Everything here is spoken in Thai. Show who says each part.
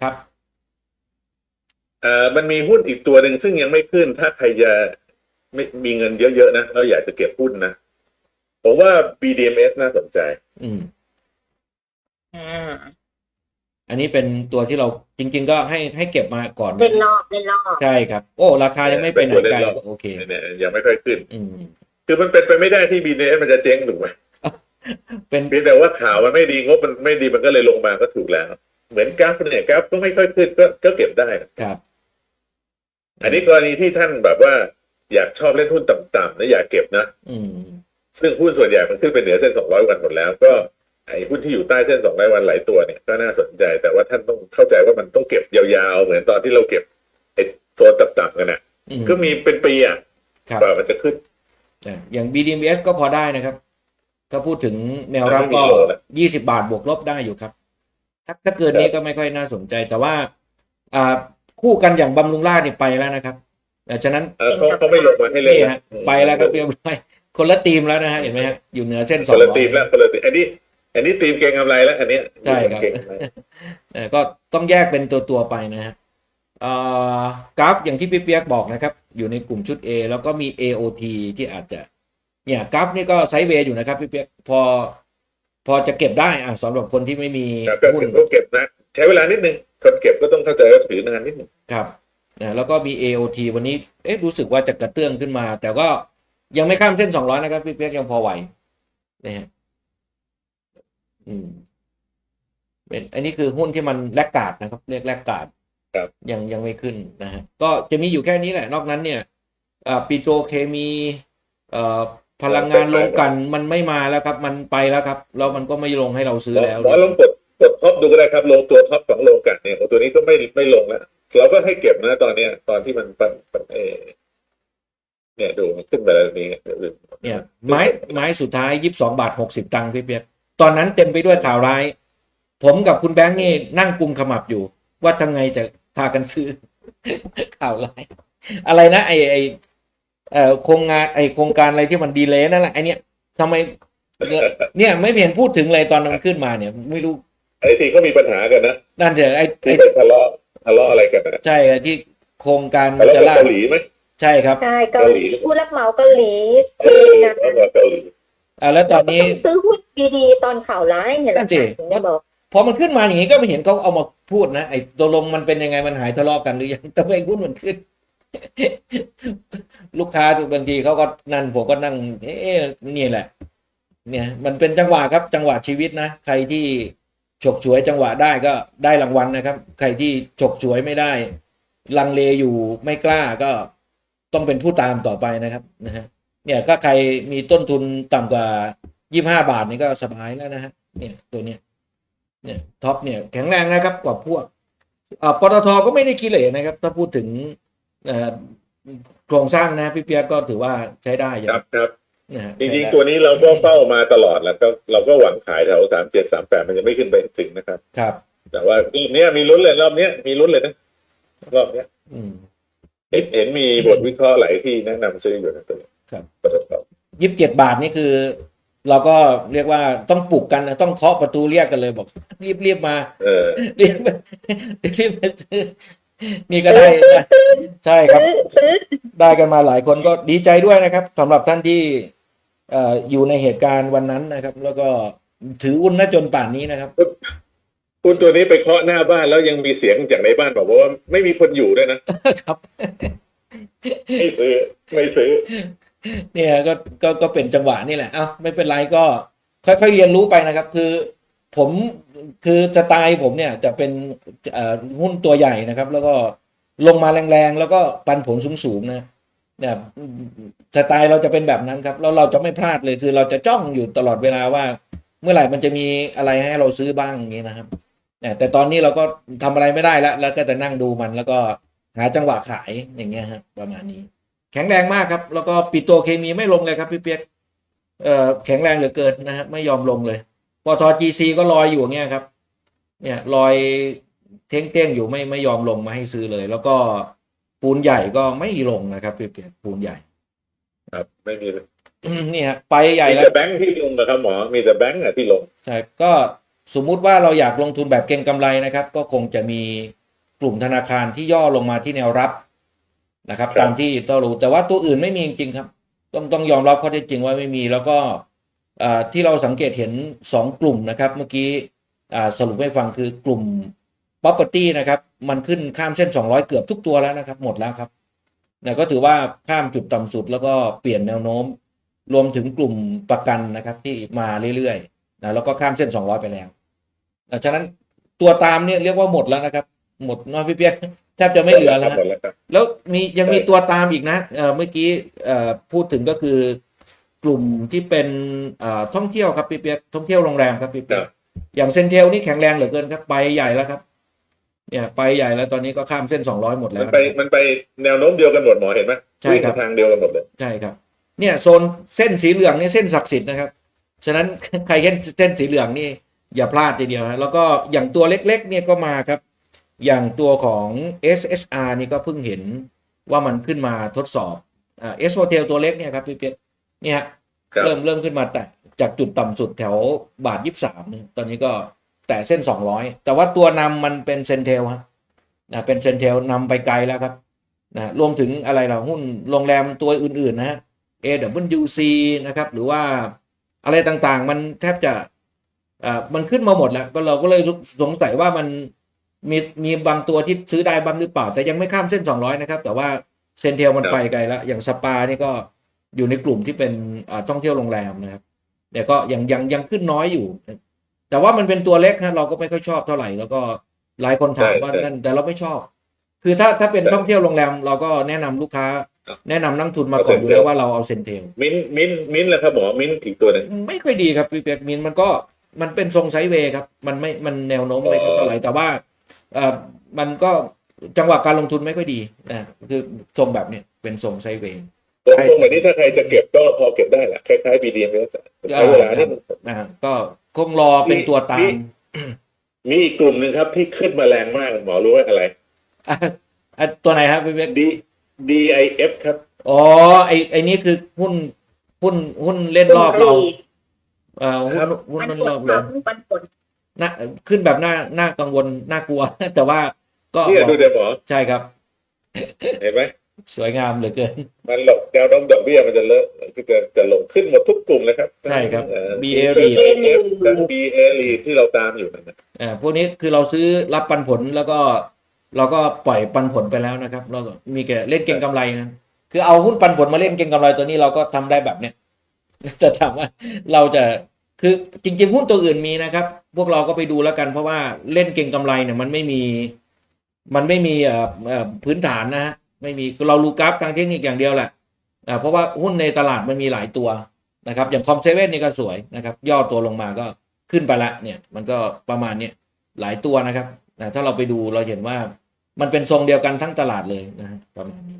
Speaker 1: ครับ
Speaker 2: เอ่อมันมีหุ้นอีกตัวหนึ่งซึ่งยังไม่ขึ้น ถ้าใครจะไม่มีเงินเยอะๆนะเราอยากจะเก็บหุ้นนะผมว่า BDMs น่าสนใจ
Speaker 1: อืม
Speaker 3: อ่า
Speaker 1: อันนี้เป็นตัวที่เราจริง ๆ ก็ให้ให้เก็บมาก่อน
Speaker 3: เล่นรอบเล่นรอบ
Speaker 1: ใช่ครับ โอ้ราคายังไม่ไปไหนไกลก็โอเค
Speaker 2: เนี่ยยังไม่ค่อยขึ้น
Speaker 1: อืม
Speaker 2: คือมันเป็นไปไม่ได้ที่ BDMs มันจะเจ๊งถูกไหม
Speaker 1: เป็น
Speaker 2: เพียงแต่ว่าข่าวมันไม่ดีงบมันไม่ดีมันก็เลยลงมาก็ถูกแล้ว เหมือนกราฟเนี่ยกราฟก็ไม่ค่อยขึ้นก็ก็เก็บได้นะ
Speaker 1: ครับ
Speaker 2: อันนี้กรณีที่ท่านแบบว่า อยากชอบเล่นหุ้นต่ำๆนะอยากเก็บนะ
Speaker 1: อืม
Speaker 2: ซึ่งหุ้นส่วนใหญ่มันขึ้นไปเหนือเส้น200วันหมดแล้ว ก็ไอ้หุ้นที่อยู่ใต้เส้น200วันหลายตัวเนี่ยก็น่าสนใจ แต่ว่าท่านต้องเข้าใจว่ามันต้องเก็บยาวๆ เหมือนตอนที่เราเก็บไอ้ตัวต่ำๆกันน่ะ
Speaker 1: อืม
Speaker 2: ก็มีเป็นปีอะ
Speaker 1: ครับ
Speaker 2: กว่ามันจะขึ้น
Speaker 1: อะอย่าง BDMs ก็พอได้นะครับ ถ้าพูดถึงแนวรับก็
Speaker 2: ไม่มีโลแล้ว
Speaker 1: ยี่สิบาทบวกลบได้อยู่ครับ ถ้าถ้าเกินนี้ก็ไม่ค่อยน่าสนใจ แต่ว่า อ่าคู่กันอย่างบำรุงราชนี่ไปแล้วนะครับอะฉะนั้น
Speaker 2: เออเขาเขาไม่ลงมาให้เล่น
Speaker 1: นี่
Speaker 2: นะ
Speaker 1: ฮะไปแล้วครับเรียบร้อยคนละทีมแล้วนะฮะเห็นไหมฮะอยู่เหนือเส้นส
Speaker 2: ค
Speaker 1: อง
Speaker 2: น
Speaker 1: ร้
Speaker 2: ละ
Speaker 1: อย
Speaker 2: ทีมแล้วคนละทีมอันนี้ อันนี้ทีมเก่งกำไรแล้ว อันเนี้ย
Speaker 1: ใช่ครับ
Speaker 2: เก่งกำไร
Speaker 1: เอ่อก็ต้องแยกเป็นตัวตัวๆไปนะฮะเอ่อกราฟอย่างที่พี่เปียกบอกนะครับ อยู่ในกลุ่มชุด A แล้วก็มี AOT ที่อาจจะ เนี่ยกราฟนี่ก็ไซด์เวย์อยู่นะครับพี่เปียกพอ พอจะเก็บได้อะสำหรับคนที่ไม่มี
Speaker 2: ครับก็
Speaker 1: หุ้น
Speaker 2: ก็เก็บนะใช้เวลานิดนึงคนเก็บก็ต้องเข้าใจว่าถือนานนิดนึง
Speaker 1: ครับนะแล้วก็มี AOT วันนี้เอ๊ะรู้สึกว่าจะกระเตื้องขึ้นมา แต่ก็ยังไม่ข้ามเส้น200นะครับ พี่เปียกยังพอไหวนะฮะอืมเป็นอันนี้คือหุ้นที่มันแลกกาดนะครับ เรียกแลกกาด
Speaker 2: ครับ
Speaker 1: ยังยังไม่ขึ้นนะฮะก็จะมีอยู่แค่นี้แหละ นอกนั้นเนี่ยอ่าปิโตรเคมีเอ่อ พลังงานลงกลันมันไม่มาแล้วครับ มันไปแล้วครับแล้วมันก็ไม่ลงให้เราซื้อแล้ว
Speaker 2: หมอลองกดกดท็อปดูก็ได้ครับ ลงตัวท็อปของโลกันเนี่ยตัวนี้ก็ไม่ไม่ลงแล้วเราก็ให้เก็บนะตอนเนี้ย ตอนที่มันปั่นปั่นเออเนี่ยดูมันขึ้นไปแล้วนี้
Speaker 1: เนี่ยไม้ไม้สุดท้ายยี่สิบสองบาทหกสิบตังค์พี่เปียกตอนนั้นเต็มไปด้วยข่าวร้าย ผมกับคุณแบงค์นี่นั่งกุมขมับอยู่ ว่าทำไงจะพากันซื้อข่าวร้าย อะไรนะไอไอ เอ่อโครงงานไอโครงการอะไรที่มันดีเลยนั่นแหละไอเนี้ยทำไมเนี่ยเนี่ยไม่เห็นพูดถึงเลยตอนมันขึ้นมาเนี่ย ไม่รู้
Speaker 2: ไอ้ที่เขามีปัญหากันนะ
Speaker 1: นั่นเถอะไอไอ
Speaker 2: ที่ไปทะเลาะทะเลาะอะไรกันนะ
Speaker 1: ใช่อะที่โครงการ
Speaker 2: ทะเลาะ
Speaker 1: จะ
Speaker 2: กับ
Speaker 1: ล่า
Speaker 2: เกาหลีไหม
Speaker 1: ใช่ครับ
Speaker 3: ใช่เกาหลี
Speaker 2: เกาหลี
Speaker 3: ผู้รับเหมาเกาหลี
Speaker 2: เอ
Speaker 3: เท
Speaker 2: อ
Speaker 3: นะ
Speaker 2: ทะเลาะกับเกาหลี
Speaker 1: อ่าแล้วตอนนี้
Speaker 3: ต้องซื้อหุ้นดีๆตอนข่าวร้ายเนี่ยแห
Speaker 1: นั่
Speaker 3: ละ
Speaker 1: นสิ
Speaker 3: ถึงได้บอก
Speaker 1: พอมันขึ้นมาอย่างนี้ก็ไม่เห็นเขาเอามาพูดนะไอ้ตกลงมันเป็นยังไงมันหายทะเลาะกันหรือยังทำไมหุ้นมันขึ้น ลูกค้าบางทีเขาก็นั่นผมก็นั่ง เอ๊ะนี่แหละ เนี่ย มันเป็นจังหวะครับ จังหวะชีวิตนะใครที่ฉกฉวยจังหวะได้ก็ได้รางวัลนะครับ ใครที่ฉกฉวยไม่ได้ ลังเลอยู่ไม่กล้าก็ต้องเป็นผู้ตามต่อไปนะครับนะฮะเนี่ยก็ใครมีต้นทุนต่ำกว่ายี่ห้าบาทนี่ก็สบายแล้วนะฮะเนี่ยตัวเนี้ยเนี่ยท็อปเนี่ยแข็งแรงนะครับกว่าพวกอ่าปตทก็ไม่ได้ขี้เหร่นะครับ ถ้าพูดถึง โครงสร้างนะพี่เปียกก็ถือว่าใช้ได้อยู่
Speaker 2: ครับครับ
Speaker 1: นะฮะ
Speaker 2: จริง
Speaker 1: ใช้
Speaker 2: ๆ
Speaker 1: ได้
Speaker 2: ตัวนี้เราก็เฝ้ามาตลอดแล้วก็เราก็หวังขายแถวสามเจ็ดสามแปดมันยังไม่ขึ้นไปถึงนะครับ
Speaker 1: ครับ
Speaker 2: แต่ว่ารอบเนี้ยมีลุ้นเลยรอบเนี้ยมีลุ้นเลยนะรอบเนี้ย
Speaker 1: อืม
Speaker 2: เห็นเห็นมีบทวิเคราะห์หลายที่แนะนำซื้ออยู่นะตัวนี้
Speaker 1: ครับ
Speaker 2: ปตท
Speaker 1: ยี่สิบเจ็ดบาทนี่คือ เราก็เรียกว่าต้องปลุกกันนะต้องเคาะประตูเรียกกันเลยบอกรีบรีบมา
Speaker 2: เออ
Speaker 1: รีบรีบมาซื้อ นี่ก็ได้ได้ใช่ครับ
Speaker 3: ซื้อ
Speaker 1: ได้กันมาหลายคนก็ดีใจด้วยนะครับสำหรับท่านที่เอ่ออยู่ในเหตุการณ์วันนั้นนะครับ แล้วก็ถืออุ้นนะจนป่านนี้นะครับ
Speaker 2: คุณตัวนี้ไปเคาะหน้าบ้านแล้วยังมีเสียงจากในบ้านบอกว่าไม่มีคนอยู่ด้วยนะครับไม่ซื้อไม่ซื้อ
Speaker 1: เนี่ยก็ก็ก็เป็นจังหวะนี่แหละเอ้าไม่เป็นไรก็ ค่อยๆเรียนรู้ไปนะครับ คือผม คือสไตล์ผมเนี่ยจะเป็นหุ้นตัวใหญ่นะครับ แล้วก็ลงมาแรงๆ แล้วก็ปันผลสูงๆนะเนี่ยสไตล์เราจะเป็นแบบนั้นครับแล้วเราจะไม่พลาดเลยคือเราจะจ้องอยู่ตลอดเวลาว่า เมื่อไหร่มันจะมีอะไรให้เราซื้อบ้างอย่างนี้นะครับเนี่ยแต่ตอนนี้เราก็ทำอะไรไม่ได้แล้ว แล้วก็จะนั่งดูมัน แล้วก็หาจังหวะขายอย่างเงี้ยฮะประมาณนี้ แข็งแรงมากครับ แล้วก็ปิโตรเคมีไม่ลงเลยครับพี่เปียกเอ่อแข็งแรงเหลือเกินนะฮะไม่ยอมลงเลย ปตจีซีก็ลอยอยู่อย่างเงี้ยครับ เนี่ยลอยเท้งเต้งๆอยู่ไม่ไม่ยอมลงมาให้ซื้อเลย แล้วก็ปูนใหญ่ก็ไม่ลงนะครับพี่เปียกปูนใหญ่
Speaker 2: ครับ ไม่มีเลย
Speaker 1: นี่ฮะไปใหญ่
Speaker 2: มี
Speaker 1: แล้ว
Speaker 2: แต่แบงค์ที่ลงนะครับหมอมีแต่แบงค์อะที่ลง
Speaker 1: ใช่ก็สมมุติว่าเราอยากลงทุนแบบเก็งกำไรนะครับ ก็คงจะมีกลุ่มธนาคารที่ย่อลงมาที่แนวรับนะครับ
Speaker 2: ครับ
Speaker 1: ตามที่ต้องรู้แต่ว่าตัวอื่นไม่มีจริงๆครับ ต้องต้องยอมรับข้อเท็จจริงว่าไม่มีแล้วก็อ่า ที่เราสังเกตเห็นสองกลุ่มนะครับ เมื่อกี้อ่าสรุปให้ฟังคือกลุ่ม property นะครับ มันขึ้นข้ามเส้น 200 เกือบทุกตัวแล้วนะครับ หมดแล้วครับเนี่ยก็ถือว่าข้ามจุดต่ำสุดแล้วก็เปลี่ยนแนวโน้ม รวมถึงกลุ่มประกันนะครับที่มาเรื่อยๆนะแล้วก็ข้ามเส้น 200 ไปแล้วนะฉะนั้นตัวตามเนี่ยเรียกว่าหมดแล้วนะครับ หมดน้อยพี่เปียกแทบจะไม่เหลือแล้วนะ
Speaker 2: หมดแล้วครับ
Speaker 1: แล้วมียังมี
Speaker 2: ใช่
Speaker 1: ตัวตามอีกนะเอ่อเมื่อกี้เอ่อพูดถึงก็คือ กลุ่มที่เป็นเอ่อท่องเที่ยวครับพี่เปียกท่องเที่ยวโรงแรมครับพี่เปียกอย่างเซนเทลนี่แข็งแรงเหลือเกินครับไปใหญ่แล้วครับ เนี่ยไปใหญ่แล้วตอนนี้ก็ข้ามเส้นสองร้อยหมดแล้
Speaker 2: มั
Speaker 1: วน
Speaker 2: ไปมันไปแนวโน้มเดียวกันหมดหมอเห็นไหม
Speaker 1: ใช่ครับ
Speaker 2: วิ่งทางเดียวกันหมดเลย
Speaker 1: ใช่ครับ เนี่ยโซนเส้นสีเหลืองนี่เส้นศักดิ์สิทธิ์นะครับฉะนั้นใครเห็นเส้นสีเหลืองนี่อย่าพลาดทีเดียวนะแล้วก็อย่างตัวเล็กๆเนี่ยก็มาครับ อย่างตัวของ SSR นี่ก็เพิ่งเห็นว่ามันขึ้นมาทดสอบอ่า S Hotel ตัวเล็กเนี่ยครับพี่เปียก เนี่ยฮะ
Speaker 2: ครับ
Speaker 1: เริ่มเริ่มขึ้นมาแตะจากจุดต่ำสุดแถวบาทยี่สามเนี่ยตอนนี้ก็แตะเส้นสองร้อยแต่ว่าตัวนำมันเป็นเซนเทลครับนะเป็นเซนเทลนำไปไกลแล้วครับนะรวมถึงอะไรล่ะหุ้นโรงแรมตัวอื่นๆนะฮะ AWC นะครับ หรือว่าอะไรต่างๆ มันแทบจะอ่ามันขึ้นมาหมดแล้วก็เราก็เลยสงสัยว่ามันมีมีบางตัวที่ซื้อได้บ้างหรือเปล่า แต่ยังไม่ข้ามเส้น 200 นะครับ แต่ว่าเซนเทลมัน
Speaker 2: ครับ
Speaker 1: ไปไกลแล้ว อย่างสปานี่ก็ อยู่ในกลุ่มที่เป็นอ่าท่องเที่ยวโรงแรมนะครับแต่ก็ยังยังยังขึ้นน้อยอยู่ แต่ว่ามันเป็นตัวเล็กนะเราก็ไม่ค่อยชอบเท่าไหร่ แล้วก็หลายคนถามว่านั่นแต่เราไม่ชอบ คือถ้าถ้าเป็นท่องเที่ยวโรงแรม เราก็แนะนำลูกค้า แนะนำนักทุนมาก่อนอยู่แล้วว่าเราเอาเซนเทล
Speaker 2: มิ้นท์มิ้นท์มิ้นท์แหละครับหมอมิ้นท์อีกตัวหนึง
Speaker 1: ไม่ค่อยดีครับพี่เปียกมินมันก็มันเป็นทรงไซด์เวย์ครับ มันไม่มันแนวโน้มไม่ค่อยเท่าไหร่แต่ว่าเอ่อมันก็จังหวะการลงทุนไม่ค่อยดีนะคือทรงแบบเนี้ยเป็นทรงไซด์เวย์
Speaker 2: ตัวตรงแบบนี้ถ้าใครจะเก็บก็พอเก็บได้แหละคล้ายๆ BDMs อะใช้เวลานี่
Speaker 1: นะฮะก็คงรอเป็นตัวตาม
Speaker 2: มีอีกกลุ่มหนึ่งครับที่ขึ้นมาแรงมากหมอรู้ว่าอะไร
Speaker 1: อะอะตัวไหนครับพี่เปียก
Speaker 2: D DIF ครับ
Speaker 1: อ๋อ ไอไอนี้คือหุ้นหุ้นหุ้นเล่นรอบเราเอ่อหุ้นหุ้น
Speaker 3: มัน
Speaker 1: เล่น
Speaker 3: ผ
Speaker 1: ร
Speaker 3: ล
Speaker 1: อบ
Speaker 3: ค
Speaker 1: เรา
Speaker 3: รับมันผล
Speaker 1: น่าขึ้นแบบน่าน่ากังวลน่ากลัว แต่ว่าก็
Speaker 2: เนี่ยดูเดี๋ยวหมอ
Speaker 1: ใช่ครับ
Speaker 2: เห็นไหม
Speaker 1: สวยงามเหลือเกิน
Speaker 2: มันหลบแนวโน้มดอกเบี้ยมันจะเลอะคือจะจะลงขึ้นหมดทุกกลุ่มเลยครับ
Speaker 1: ใช่ครับ
Speaker 2: เอ่อ
Speaker 1: BA
Speaker 2: BA ทั้ง BA ลีที่เราตามอยู่นั่นนะ
Speaker 1: อ่าพวกนี้คือเราซื้อรับปันผลแล้วก็ เราก็ปล่อยปันผลไปแล้วนะครับ เราก็มีแค่เล่นเก็งกำไรนะคือเอาหุ้นปันผลมาเล่นเก็งกำไรตัวนี้เราก็ทำได้แบบเนี้ยจะถามว่าเราจะคือจริง ๆ หุ้นตัวอื่นมีนะครับ พวกเราก็ไปดูแล้วกัน เพราะว่าเล่นเก็งกำไรเนี่ยมันไม่มี มันไม่มีเอ่อเอ่อพื้นฐานนะฮะ ไม่มีคือเรารู้กราฟทางเทคนิคอย่างเดียวแหละเพราะว่าหุ้นในตลาดมันมีหลายตัวนะครับ อย่างคอมเซเว่นนี่ก็สวยนะครับ ย่อตัวลงมาก็ขึ้นไปละเนี่ย มันก็ประมาณเนี้ยหลายตัวนะครับนะถ้าเราไปดูเราเห็นว่ามันเป็นทรงเดียวกันทั้งตลาดเลยนะประมาณนี้